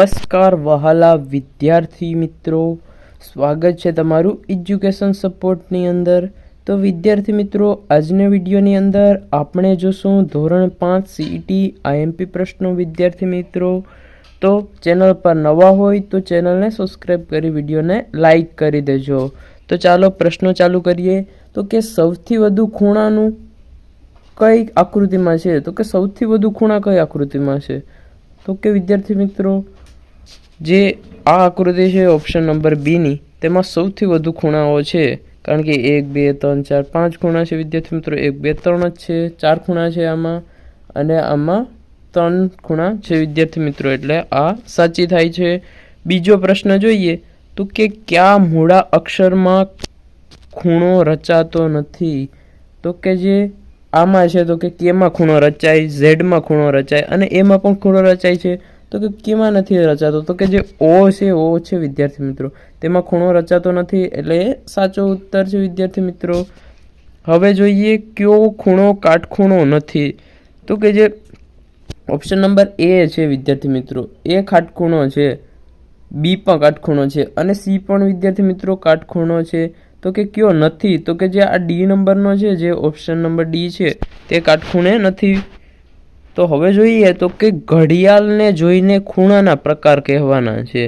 નમસ્કાર વહાલા વિદ્યાર્થી મિત્રો. સ્વાગત છે તમારું એજ્યુકેશન સપોર્ટની અંદર. તો વિદ્યાર્થી મિત્રો, આજના વિડીયોની અંદર આપણે જોશું ધોરણ પાંચ સીઈટી આઈએમપી પ્રશ્નો. વિદ્યાર્થી મિત્રો, તો ચેનલ પર નવા હોય તો ચેનલને સબસ્ક્રાઈબ કરી, વિડીયોને લાઈક કરી દેજો. તો ચાલો પ્રશ્નો ચાલુ કરીએ. તો કે સૌથી વધુ ખૂણાનું કઈ આકૃતિમાં છે? તો કે સૌથી વધુ ખૂણા કઈ આકૃતિમાં છે? તો કે વિદ્યાર્થી મિત્રો જે આ આકૃતિ છે ઓપ્શન નંબર બીની તેમાં સૌથી વધુ ખૂણાઓ છે, કારણ કે એક, બે, ત્રણ, ચાર, પાંચ ખૂણા છે, વિદ્યાર્થી મિત્રો. એક, બે, ત્રણ જ છે, ચાર ખૂણા છે આમાં, અને આમાં ત્રણ ખૂણા છે, વિદ્યાર્થી મિત્રો. એટલે આ સાચી થાય છે. બીજો પ્રશ્ન જોઈએ, તો કે કયા મૂળા અક્ષરમાં ખૂણો રચાતો નથી? તો કે જે આમાં છે, તો કે કેમાં ખૂણો રચાય? ઝેડમાં ખૂણો રચાય, અને એમાં પણ ખૂણો રચાય છે. તો કે કેમાં નથી રચાતો? તો કે જે ઓ છે ઓ છે વિદ્યાર્થી મિત્રો, તેમાં ખૂણો રચાતો નથી, એટલે સાચો ઉત્તર છે વિદ્યાર્થી મિત્રો, હવે જોઈએ કયો ખૂણો કાટખૂણો નથી. તો કે જે ઓપ્શન નંબર એ છે વિદ્યાર્થી મિત્રો, એ કાટખૂણો છે બી પણ કાટખૂણો છે અને સી પણ વિદ્યાર્થી મિત્રો કાટખૂણો છે. તો કે કયો નથી? તો કે જે આ ડી નંબરનો છે, જે ઓપ્શન નંબર ડી છે, તે કાટખૂણે નથી. તો હવે જોઈએ તો કે ઘડિયાળને જોઈને ખૂણાના પ્રકાર કહેવાના છે.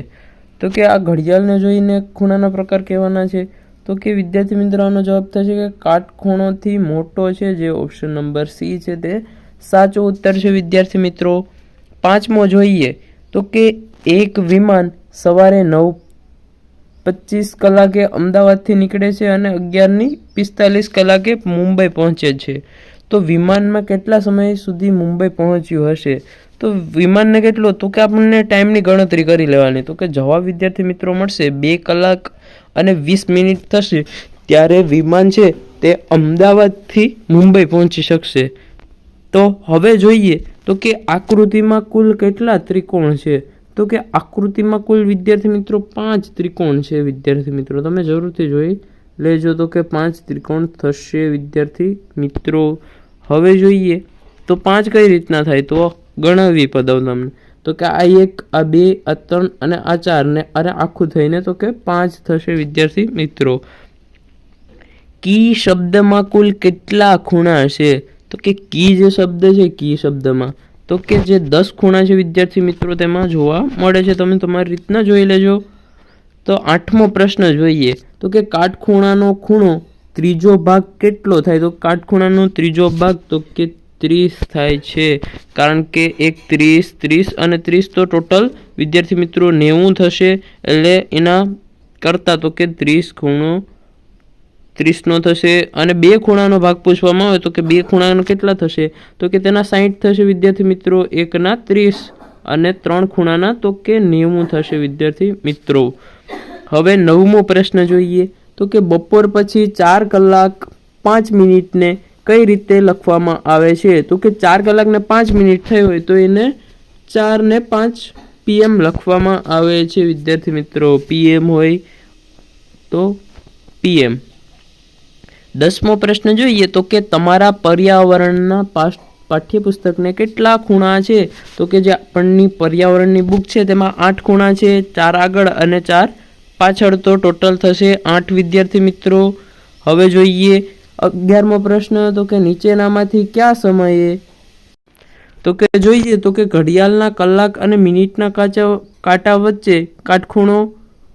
તો કે આ ઘડિયાળને જોઈને ખૂણાના પ્રકાર કહેવાના છે. તો કે વિદ્યાર્થી મિત્રોનો જવાબ થશે કે કાટખૂણોથી મોટો છે જે ઓપ્શન નંબર સી છે તે સાચો ઉત્તર છે વિદ્યાર્થી મિત્રો. પાંચમો જોઈએ તો કે એક વિમાન સવારે નવ પચીસ કલાકે અમદાવાદથી નીકળે છે અને અગિયારની પિસ્તાલીસ કલાકે મુંબઈ પહોંચે છે. તો વિમાનમાં કેટલા સમય સુધી મુંબઈ પહોંચ્યું હશે? તો વિમાનને કેટલો? તો કે આપણને ટાઈમની ગણતરી કરી લેવાની. તો કે જવાબ વિદ્યાર્થી મિત્રો મળશે. બે કલાક અને વીસ મિનિટ થશે. ત્યારે વિમાન છે તે અમદાવાદથી મુંબઈ પહોંચી શકશે. તો હવે જોઈએ. તો કે આકૃતિમાં કુલ કેટલા ત્રિકોણ છે? તો કે આકૃતિમાં કુલ વિદ્યાર્થી મિત્રો પાંચ ત્રિકોણ છે, વિદ્યાર્થી મિત્રો. તમે જરૂરથી જોઈ લેજો તો કે પાંચ ત્રિકોણ થશે, વિદ્યાર્થી મિત્રો. હવે જોઈએ. તો પાંચ કઈ રીતના થાય? તો ગણાવી પદાવ તમને તો કે આ એક, આ બે, આ ત્રણ અને આ ચાર ને અરે આખું થઈને તો કે પાંચ થશે વિદ્યાર્થી મિત્રો. કી શબ્દમાં કુલ કેટલા ખૂણા છે તો કે કી જે શબ્દ છે, કી શબ્દમાં. તો કે જે દસ ખૂણા છે વિદ્યાર્થી મિત્રો તેમાં જોવા મળે છે. તમે તમારી રીતના જોઈ લેજો. તો આઠમો પ્રશ્ન જોઈએ. તો કે કાટખૂણાનો ખૂણો ત્રીજો ભાગ કેટલો થાય? તો કાટખૂણાનો ત્રીજો ભાગ તો કે ત્રીસ થાય છે. કારણ કે એક ત્રીસ ત્રીસ અને ત્રીસ તો ટોટલ વિદ્યાર્થી મિત્રો નેવું થશે. એટલે એના કરતાં તો કે ત્રીસ ખૂણો ત્રીસનો થશે. અને બે ખૂણાનો ભાગ પૂછવામાં આવે તો કે બે ખૂણાનો કેટલા થશે? તો કે તેના સાહીઠ થશે વિદ્યાર્થી મિત્રો. એકના ત્રીસ અને ત્રણ ખૂણાના તો કે નેવું થશે વિદ્યાર્થી મિત્રો. હવે નવમો પ્રશ્ન જોઈએ. તો કે બપોર પછી ચાર કલાક પાંચ મિનિટને કઈ રીતે લખવામાં આવે છે? તો કે ચાર કલાકને પાંચ મિનિટ થઈ હોય તો એને ચારને પાંચ પીએમ લખવામાં આવે છે, વિદ્યાર્થી મિત્રો. પીએમ હોય તો પીએમ દસમો પ્રશ્ન જોઈએ તો કે તમારા પર્યાવરણના પાસ, પાઠ્યપુસ્તકને કેટલા ખૂણા છે? તો કે જે આપણની પર્યાવરણની બુક છે તેમાં આઠ ખૂણા છે, ચાર આગળ અને ચાર પાછળ તો ટોટલ થશે આઠ વિદ્યાર્થી મિત્રો. હવે જોઈએ અગિયારમો પ્રશ્ન, તો કે નીચેનામાંથી કયા સમયે? તો કે જોઈએ, તો કે ઘડિયાળના કલાક અને મિનિટના કાચા, કાંટા વચ્ચે કાટખૂણો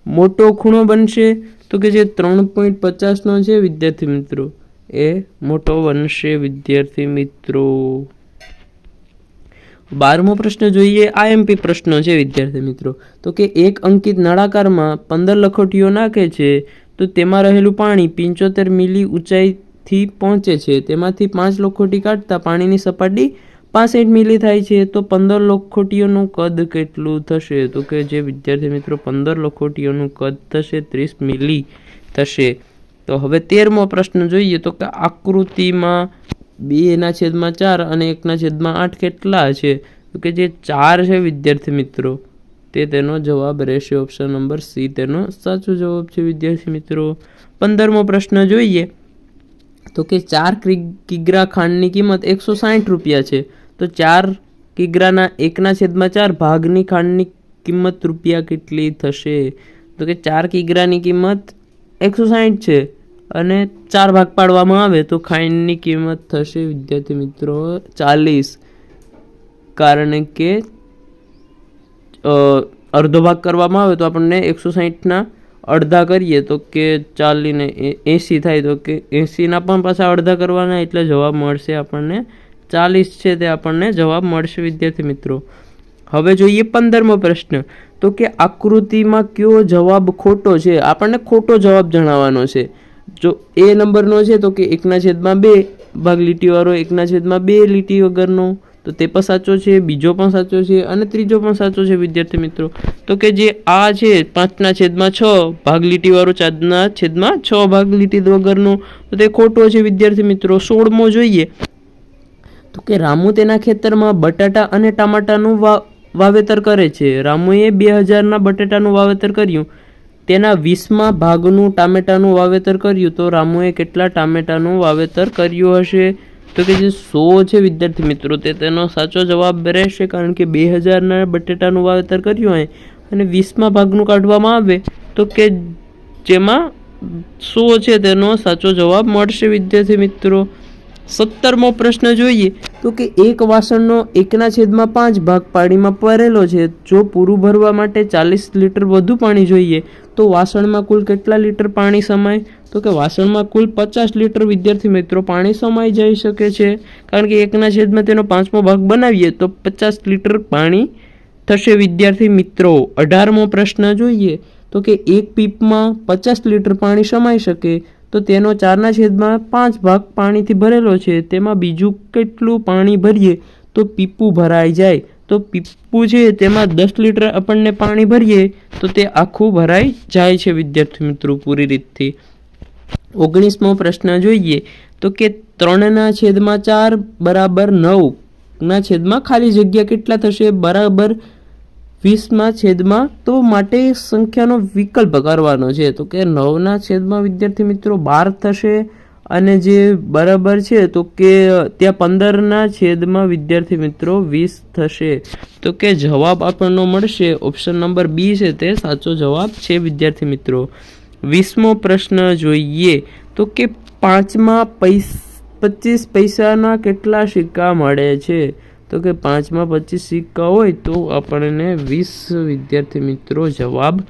મોટો ખૂણો બનશે. તો કે જે ત્રણ પોઈન્ટ પચાસનો છે વિદ્યાર્થી મિત્રો, એ મોટો બનશે વિદ્યાર્થી મિત્રો. બારમો પ્રશ્ન જોઈએ આઈએમપી પ્રશ્નો છે, વિદ્યાર્થી મિત્રો. તો કે એક અંકિત નળાકારમાં પંદર લખોટીઓ નાખે છે, તો તેમાં રહેલું પાણી પંચોતેર મિલી ઊંચાઈથી પહોંચે છે. તેમાંથી પાંચ લખોટી કાઢતા પાણીની સપાટી પાસઠ મિલી થાય છે, તો પંદર લખોટીઓનું કદ કેટલું થશે? તો કે જે વિદ્યાર્થી મિત્રો, પંદર લખોટીઓનું કદ થશે, ત્રીસ મિલી થશે. તો હવે તેરમો પ્રશ્ન જોઈએ, તો કે આકૃતિમાં બેના છેદમાં ચાર અને એકના છેદમાં આઠ કેટલા છે? તો કે જે ચાર છે વિદ્યાર્થી મિત્રો, તે તેનો જવાબ રહેશે ઓપ્શન નંબર સી તેનો સાચો જવાબ છે વિદ્યાર્થી મિત્રો. પંદરમો પ્રશ્ન જોઈએ. તો કે ચાર કિગ્રા ખાંડની કિંમત એકસો સાઠ રૂપિયા છે. તો ચાર કિગ્રાના એકના છેદમાં ચાર ભાગની ખાંડની કિંમત રૂપિયા કેટલી થશે? તો કે ચાર કિગ્રાની કિંમત એકસો સાહીઠ છે. અને ચાર ભાગ પાડવામાં આવે તો ખાંડની કિંમત થશે, વિદ્યાર્થી મિત્રો, ચાલીસ. કારણ કે અડધો ભાગ કરવામાં આવે તો આપણને એકસો સાહીઠના અડધા કરીએ તો કે ચાલીને એંસી થાય તો કે એંસીના પણ પાછા અડધા કરવાના એટલે જવાબ મળશે આપણને ચાલીસ છે તે આપણને જવાબ મળશે, વિદ્યાર્થી મિત્રો. હવે જોઈએ પંદરમો પ્રશ્ન. તો કે આકૃતિમાં કયો જવાબ ખોટો છે? આપણને ખોટો જવાબ જણાવવાનો છે. જો એ નંબરનો છે તો કે એકના છેદમાં બે ભાગ લીટીવાળો એકના છેદમાં બે લીટી વગરનો, તો તે પણ સાચો છે, બીજો પણ સાચો છે અને ત્રીજો પણ સાચો છે, વિદ્યાર્થી મિત્રો. તો કે જે આ છે પાંચના છેદમાં છ ભાગ લીટીવાળો ચારના છેદમાં છ ભાગ લીટી વગરનો, તો તે ખોટો છે, વિદ્યાર્થી મિત્રો. સોળમો જોઈએ. તો કે રામુ તેના ખેતરમાં બટાટા અને ટામેટાનું વાવેતર કરે છે. રામુએ બે હજારના બટાટાનું વાવેતર કર્યું. તેના વીસમાં ભાગનું ટામેટાનું વાવેતર કર્યું તો રામુએ કેટલા ટામેટાનું વાવેતર કર્યું હશે? તો કે જે સો છે વિદ્યાર્થી મિત્રો, તે તેનો સાચો જવાબ રહેશે કારણ કે બે હજારના બટેટાનું વાવેતર કર્યું હોય અને વીસમાં ભાગનું કાઢવામાં આવે તો કે જેમાં સો છે તેનો સાચો જવાબ મળશે વિદ્યાર્થી મિત્રો. સત્તરમો પ્રશ્ન જોઈએ તો કે એક વાસણનો એકના છેદમાં પાંચ ભાગ પાણીમાં ભરેલો છે. જો પૂરું ભરવા માટે ચાલીસ લીટર વધુ પાણી જોઈએ, તો વાસણમાં કુલ કેટલા લીટર પાણી સમાય? તો કે વાસણમાં કુલ પચાસ લીટર વિદ્યાર્થી મિત્રો પાણી સમાઈ જઈ શકે છે. કારણ કે એકના છેદમાં તેનો પાંચમો ભાગ બનાવીએ તો પચાસ લીટર પાણી થશે. વિદ્યાર્થી મિત્રો, અઢારમો પ્રશ્ન જોઈએ તો કે એક પીપમાં પચાસ લીટર પાણી સમાઈ શકે. તો તેનો ચારના છેદમાં પાંચ ભાગ પાણીથી ભરેલો છે. તેમાં બીજું કેટલું પાણી ભરીએ તો પીપું ભરાઈ જાય. તો પીપું છે તેમાં દસ લીટર આપણને પાણી ભરીએ તો તે આખું ભરાઈ જાય છે વિદ્યાર્થી મિત્રો પૂરી રીતથી. ઓગણીસમો પ્રશ્ન જોઈએ તો કે ત્રણના છેદમાં ચાર બરાબર નવના છેદમાં ખાલી જગ્યા કેટલા થશે? બરાબર વીસમાં છેદમાં તો માટે સંખ્યાનો વિકલ્પ કરવાનો છે. તો કે નવના છેદમાં વિદ્યાર્થી મિત્રો બાર થશે અને જે બરાબર છે તો કે ત્યાં પંદરના છેદમાં વિદ્યાર્થી મિત્રો વીસ થશે. તો કે જવાબ આપણનો મળશે ઓપ્શન નંબર બી છે તે, સાચો જવાબ છે વિદ્યાર્થી મિત્રો. વીસમો પ્રશ્ન જોઈએ. તો કે પાંચમાં પૈસ, પચીસ પૈસાના કેટલા સિક્કા મળે છે? તો કે પાંચમાં પચીસ સિક્કા હોય તો આપણને વીસ વિદ્યાર્થી મિત્રો જવાબ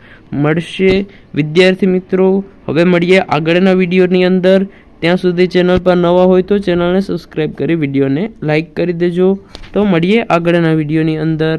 મળશે. વિદ્યાર્થી મિત્રો, હવે મળીએ આગળના વિડીયોની અંદર. ત્યાં સુધી ચેનલ પર નવા હોય તો ચેનલને સબસ્ક્રાઈબ કરી વિડીયોને લાઈક કરી દેજો. તો મળીએ આગળના વિડીયોની અંદર.